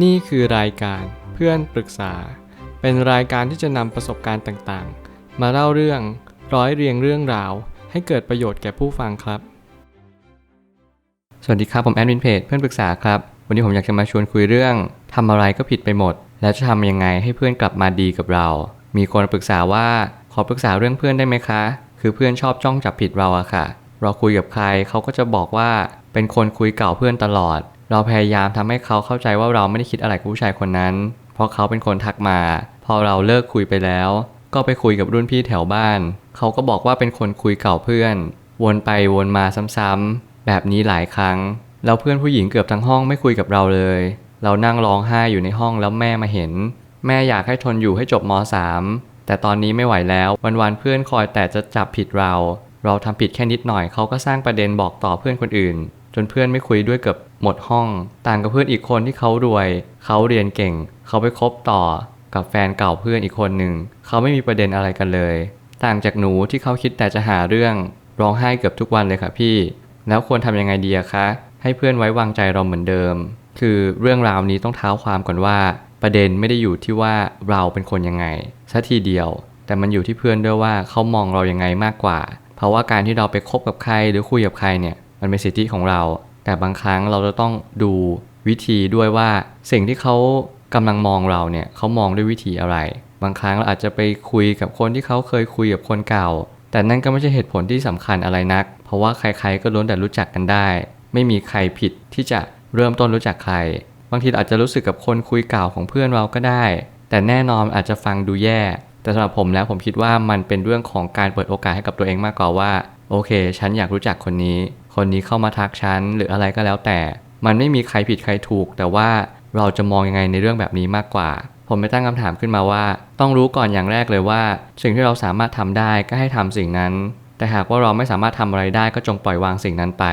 นี่คือรายการเพื่อนปรึกษา เป็นรายการที่จะนำประสบการณ์ต่างๆ มาเล่าเรื่องร้อยเรียงเรื่องราว ให้เกิดประโยชน์แก่ผู้ฟังครับ สวัสดีครับผมแอดมินเพจเพื่อนปรึกษาครับ วันนี้ผมอยากจะมาชวนคุยเรื่องทำอะไรก็ผิดไปหมด แล้วจะทำยังไงให้เพื่อนกลับมาดีกับเรา มีคนปรึกษาว่าขอปรึกษาเรื่องเพื่อนได้ไหมคะ คือเพื่อนชอบจ้องจับผิดเราอะค่ะ เราคุยกับใครเขาก็จะบอกว่าเป็นคนคุยเก่าเพื่อนตลอด เราพยายามทำให้เขาเข้าใจว่าเราไม่ได้คิดอะไรกับผู้ชายคนนั้น เพราะเขาเป็นคนทักมา พอเราเลิกคุยไปแล้ว ก็ไปคุยกับรุ่นพี่แถวบ้าน เขาก็บอกว่าเป็นคนคุยเก่าเพื่อน วนไปวนมาซ้ำๆแบบนี้หลายครั้งแล้วเพื่อนผู้หญิงเกือบทั้งห้องไม่คุยกับเราเลย เรานั่งร้องไห้อยู่ในห้องแล้วแม่มาเห็น แม่อยากให้ทนอยู่ให้จบม .3 แต่ตอนนี้ไม่ไหวแล้ววันๆเพื่อนคอยแต่จะจับผิดเรา เราทำผิดแค่นิดหน่อยเขาก็สร้างประเด็นบอกต่อเพื่อนคนอื่น จนเพื่อนไม่คุยด้วยเกือบ หมดห้อง ต่างกับเพื่อนอีกคนที่เขารวย เขาเรียนเก่ง เขาไปคบต่อกับแฟนเก่าเพื่อนอีกคนหนึ่ง เขาไม่มีประเด็นอะไรกันเลย ต่างจากหนูที่เขาคิดแต่จะหาเรื่องร้องไห้เกือบทุกวันเลยค่ะพี่ แล้วควรทำยังไงดีคะ ให้เพื่อนไว้วางใจเราเหมือนเดิม คือเรื่องราวนี้ต้องเท้าความก่อนว่า ประเด็นไม่ได้อยู่ที่ว่าเราเป็นคนยังไงซะทีเดียว แต่มันอยู่ที่เพื่อนด้วยว่าเขามองเรายังไงมากกว่า เพราะว่าการที่เราไปคบกับใครหรือคุยกับใครเนี่ย มันเป็นสิทธิของเรา แต่บางครั้งเราจะต้องดูวิธีด้วยว่าสิ่งที่เขากำลังมองเราเนี่ยเขามองด้วยวิธีอะไร บางครั้งเราอาจจะไปคุยกับคนที่เขาเคยคุยกับคนเก่า แต่นั่นก็ไม่ใช่เหตุผลที่สำคัญอะไรนัก เพราะว่าใครๆก็ล้วนแต่รู้จักกันได้ ไม่มีใครผิดที่จะเริ่มต้นรู้จักใคร บางทีเราอาจจะรู้สึกกับคนคุยเก่าของเพื่อนเราก็ได้ แต่แน่นอนอาจจะฟังดูแย่ แต่สำหรับผมแล้วผมคิดว่ามันเป็นเรื่องของการเปิดโอกาสให้กับตัวเองมากกว่าว่า โอเค ฉันอยากรู้จักคนนี้ คนนี้เข้ามาทักฉันหรืออะไรก็แล้วแต่ มันไม่มีใครผิดใครถูก แต่ว่าเราจะมองยังไงในเรื่องแบบนี้มากกว่า ผมไม่ตั้งคำถามขึ้นมาว่า ต้องรู้ก่อนอย่างแรกเลยว่า สิ่งที่เราสามารถทำได้ก็ให้ทำสิ่งนั้น แต่หากว่าเราไม่สามารถทำอะไรได้ก็จงปล่อยวางสิ่งนั้นไป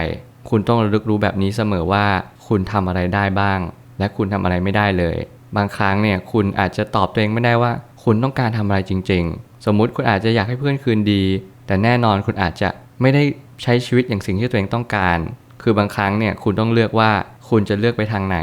คุณต้องระลึกรู้แบบนี้เสมอว่า คุณทำอะไรได้บ้าง และคุณทำอะไรไม่ได้เลย บางครั้งเนี่ยคุณอาจจะตอบตัวเองไม่ได้ว่า คุณต้องการทำอะไรจริง ๆ สมมุติคุณอาจจะอยากให้เพื่อนคืนดี แต่แน่นอนคุณอาจจะไม่ได้ ใช้ชีวิตอย่างสิ่งที่ตัวเองต้องการ คือบางครั้งเนี่ยคุณต้องเลือกว่าคุณจะเลือกไปทางไหน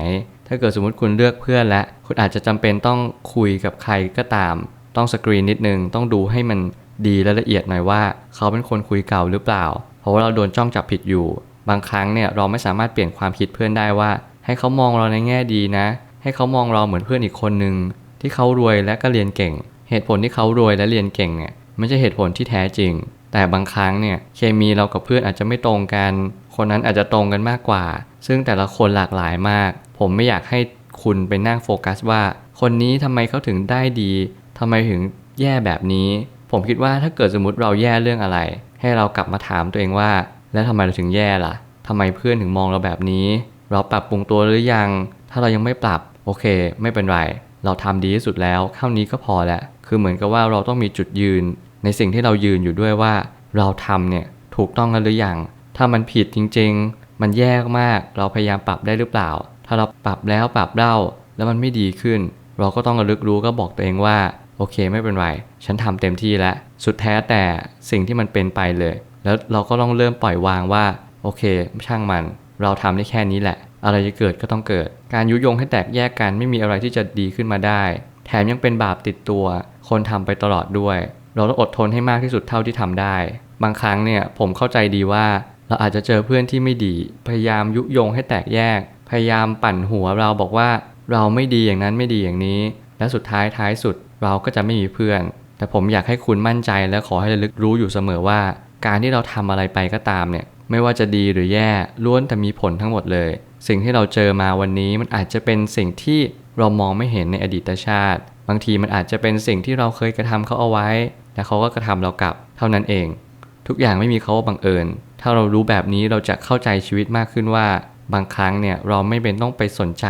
ถ้าเกิดสมมติคุณเลือกเพื่อนและ คุณอาจจะจำเป็นต้องคุยกับใครก็ตาม ต้องสกรีนนิดนึง ต้องดูให้มันดีและละเอียดหน่อยว่า เขาเป็นคนคุยเก่าหรือเปล่า เพราะว่าเราโดนจ้องจับผิดอยู่ บางครั้งเนี่ยเราไม่สามารถเปลี่ยนความคิดเพื่อนได้ว่า ให้เขามองเราในแง่ดีนะ ให้เขามองเราเหมือนเพื่อนอีกคนหนึ่งที่เขารวยและก็เรียนเก่ง เหตุผลที่เขารวยและเรียนเก่งเนี่ยไม่ใช่เหตุผลที่แท้จริง แต่บางครั้งเนี่ยเคมีเรากับเพื่อนอาจจะไม่ตรงกัน คนนั้นอาจจะตรงกันมากกว่า ซึ่งแต่ละคนหลากหลายมาก ผมไม่อยากให้คุณไปนั่งโฟกัสว่า คนนี้ทำไมเขาถึงได้ดีทำไมถึงแย่แบบนี้ ผมคิดว่าถ้าเกิดสมมติเราแย่เรื่องอะไร ให้เรากลับมาถามตัวเองว่า แล้วทำไมเราถึงแย่ล่ะทำไมเพื่อนถึงมองเราแบบนี้ เราปรับปรุงตัวหรือยัง ถ้าเรายังไม่ปรับ โอเค ไม่เป็นไร เราทำดีที่สุดแล้วเท่านี้ก็พอแหล้วคือเหมือนกับว่าเราต้องมีจุดยืน ในสิ่งที่เรายืนอยู่ด้วยว่า เราทำเนี่ยถูกต้องกันหรือยังถ้ามันผิดจริง ๆ มันแย่มากเราพยายามปรับได้หรือเปล่า ถ้าเราปรับแล้วปรับเล่าแล้วมันไม่ดีขึ้น เราก็ต้องระลึกรู้ก็บอกตัวเองว่าโอเคไม่เป็นไรฉันทำเต็มที่แล้วสุดแท้แต่สิ่งที่มันเป็นไปเลย แล้วเราก็ต้องเริ่มปล่อยวางว่าโอเค ช่างมัน เราทำได้แค่นี้แหละ อะไรจะเกิดก็ต้องเกิด การยุยงให้แตกแยกกันไม่มีอะไรที่จะดีขึ้นมาได้ แถมยังเป็นบาปติดตัว คนทำไปตลอดด้วย เราต้องอดทนให้มากที่สุดเท่าที่ทำได้ บางครั้งเนี่ยผมเข้าใจดีว่าเราอาจจะเจอเพื่อนที่ไม่ดี พยายามยุยงให้แตกแยก พยายามปั่นหัวเราบอกว่าเราไม่ดีอย่างนั้นไม่ดีอย่างนี้ และสุดท้ายท้ายสุดเราก็จะไม่มีเพื่อน แต่ผมอยากให้คุณมั่นใจและขอให้ระลึกรู้อยู่เสมอว่า การที่เราทำอะไรไปก็ตามเนี่ยไม่ว่าจะดีหรือแย่ล้วนแต่มีผลทั้งหมดเลย สิ่งที่เราเจอมาวันนี้มันอาจจะเป็นสิ่งที่เรามองไม่เห็นในอดีตชาติ บางทีมันอาจจะเป็นสิ่งที่เราเคยกระทำเขาเอาไว้ และเขาก็กระทำเรากลับเท่านั้นเอง ทุกอย่างไม่มีเขาว่าบังเอิญ ถ้าเรารู้แบบนี้เราจะเข้าใจชีวิตมากขึ้นว่า บางครั้งเนี่ยเราไม่เป็นต้องไปสนใจ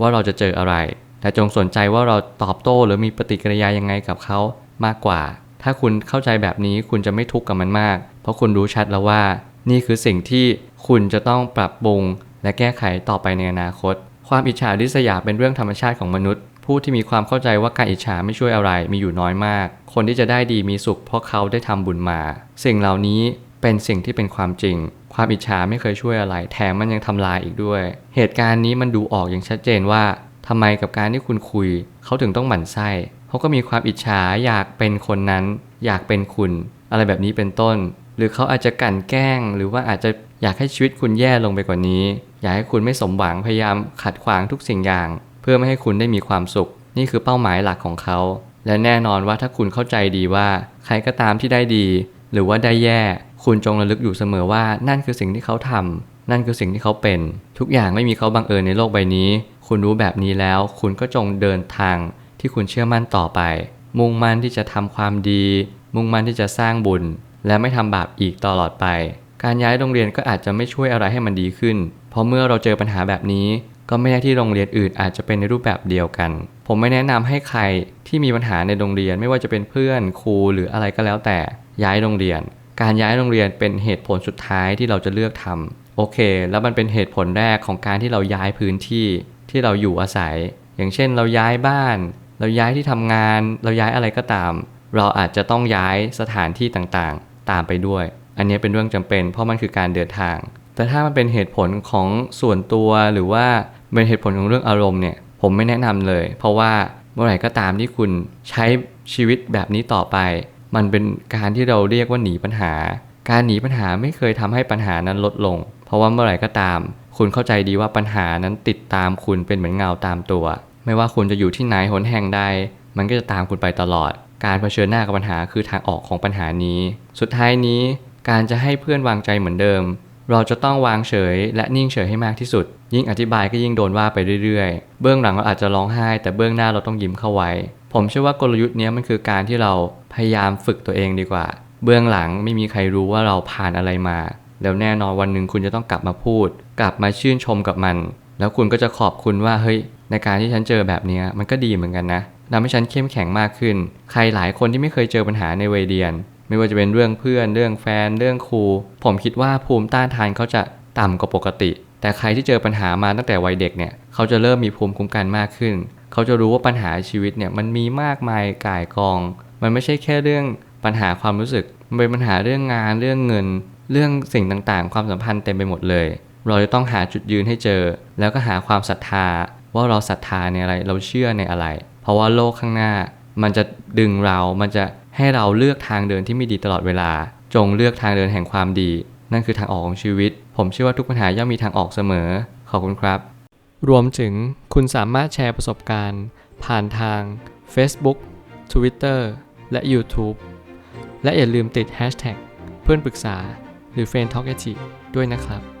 ว่าเราจะเจออะไร แต่จงสนใจว่าเราตอบโต้หรือมีปฏิกิริยายังไงกับเขามากกว่า ถ้าคุณเข้าใจแบบนี้คุณจะไม่ทุกข์กับมันมาก เพราะคุณรู้ชัดแล้วว่า นี่คือสิ่งที่คุณจะต้องปรับปรุงและแก้ไขต่อไปในอนาคต ความอิจฉาริษยาเป็นเรื่องธรรมชาติของมนุษย์ ผู้ที่มีความเข้าใจว่าการอิจฉาไม่ช่วยอะไรมีอยู่น้อยมาก คนที่จะได้ดีมีสุข เพราะเขาได้ทำบุญมา สิ่งเหล่านี้เป็นสิ่งที่เป็นความจริง ความอิจฉาไม่เคยช่วยอะไร แถมมันยังทำลายอีกด้วย เหตุการณ์นี้มันดูออกอย่างชัดเจนว่าทำไมกับการที่คุณคุย เขาถึงต้องหมั่นไส้เขาก็มีความอิจฉาอยากเป็นคนนั้น อยากเป็นคุณ อะไรแบบนี้เป็นต้น หรือเขาอาจจะกลั่นแกล้ง หรือว่าอาจจะอยากให้ชีวิตคุณแย่ลงไปกว่านี้ อยากให้คุณไม่สมหวังพยายามขัดขวางทุกสิ่งอย่าง เพื่อไม่ให้คุณได้มีความสุข นี่คือเป้าหมายหลักของเขา และแน่นอนว่าถ้าคุณเข้าใจดีว่า ใครก็ตามที่ได้ดี หรือว่าได้แย่ คุณจงระลึกอยู่เสมอว่านั่นคือสิ่งที่เขาทำนั่นคือสิ่งที่เขาเป็น ทุกอย่างไม่มีเขาบังเอิญในโลกใบนี้ คุณรู้แบบนี้แล้ว คุณก็จงเดินทางที่คุณเชื่อมั่นต่อไป มุ่งมั่นที่จะทำความดี มุ่งมั่นที่จะสร้างบุญ และไม่ทำบาปอีกตลอดไป การย้ายโรงเรียนก็อาจจะไม่ช่วยอะไรให้มันดีขึ้น เพราะเมื่อเราเจอปัญหาแบบนี้ ก็ไม่ได้ที่โรงเรียนอื่นอาจจะเป็นในรูปแบบเดียวกัน ผมไม่แนะนำให้ใครที่มีปัญหาในโรงเรียนไม่ว่าจะเป็นเพื่อนครูหรืออะไรก็แล้วแต่ย้ายโรงเรียน การย้ายโรงเรียนเป็นเหตุผลสุดท้ายที่เราจะเลือกทำโอเค แล้วมันเป็นเหตุผลแรกของการที่เราย้ายพื้นที่ที่เราอยู่อาศัย อย่างเช่นเราย้ายบ้าน เราย้ายที่ทำงาน เราย้ายอะไรก็ตาม เราอาจจะต้องย้ายสถานที่ต่างๆ ตามไปด้วย อันนี้เป็นเรื่องจำเป็น เพราะมันคือการเดินทาง แต่ถ้ามันเป็นเหตุผลของส่วนตัวหรือว่าเป็นเหตุผลของเรื่องอารมณ์เนี่ย ผมไม่แนะนำเลย เพราะว่าเมื่อไหร่ก็ตามที่คุณใช้ชีวิตแบบนี้ต่อไป มันเป็นการที่เราเรียกว่าหนีปัญหา การหนีปัญหาไม่เคยทำให้ปัญหานั้นลดลง เพราะว่าเมื่อไหร่ก็ตาม คุณเข้าใจดีว่าปัญหานั้นติดตามคุณเป็นเหมือนเงาตามตัว ไม่ว่าคุณจะอยู่ที่ไหนหนแห่งใด มันก็จะตามคุณไปตลอด การเผชิญหน้ากับปัญหาคือทางออกของปัญหานี้ สุดท้ายนี้ การจะให้เพื่อนวางใจเหมือนเดิม เราจะต้องวางเฉยและนิ่งเฉยให้มากที่สุด ยิ่งอธิบายก็ยิ่งโดนว่าไปเรื่อยๆ เบื้องหลังเราอาจจะร้องไห้ แต่เบื้องหน้าเราต้องยิ้มเข้าไว้ ผมเชื่อว่ากลยุทธ์นี้มันคือการที่เราพยายามฝึกตัวเองดีกว่า เบื้องหลังไม่มีใครรู้ว่าเราผ่านอะไรมา แล้วแน่นอนวันหนึ่งคุณจะต้องกลับมาพูด กลับมาชื่นชมกับมัน แล้วคุณก็จะขอบคุณว่าเฮ้ยในการที่ฉันเจอแบบนี้มันก็ดีเหมือนกันนะทำให้ฉันเข้มแข็งมากขึ้น ใครหลายคนที่ไม่เคยเจอปัญหาในเวัยเรียน ไม่ว่าจะเป็นเรื่องเพื่อนเรื่องแฟนเรื่องครู ผมคิดว่าภูมิต้านทานเขาจะต่ำกว่าปกติ แต่ใครที่เจอปัญหามาตั้งแต่วัยเด็กเนี่ยเขาจะเริ่มมีภูมิคุ้มกันมากขึ้น เขาจะรู้ว่าปัญหาชีวิตเนี่ยมันมีมากมายก่ายกอง มันไม่ใช่แค่เรื่องปัญหาความรู้สึก มันเป็นปัญหาเรื่องงานเรื่องเงิน เรื่องสิ่งต่างๆ ความสัมพันธ์เต็มไปหมดเลย เราจะต้องหาจุดยืนให้เจอ แล้วก็หาความศรัทธา ว่าเราศรัทธาในอะไร เราเชื่อในอะไร เพราะว่าโลกข้างหน้า มันจะดึงเรา มันจะ ให้เราเลือกทางเดินที่ไม่ดีตลอดเวลา จงเลือกทางเดินแห่งความดี นั่นคือทางออกของชีวิต ผมเชื่อว่าทุกปัญหาย่อมมีทางออกเสมอ ขอบคุณครับ รวมถึงคุณสามารถแชร์ประสบการณ์ ผ่านทาง Facebook Twitter และ YouTube และอย่าลืมติด Hashtag เพื่อนปรึกษาหรือ f r ร e n d t a l k ด้วยนะครับ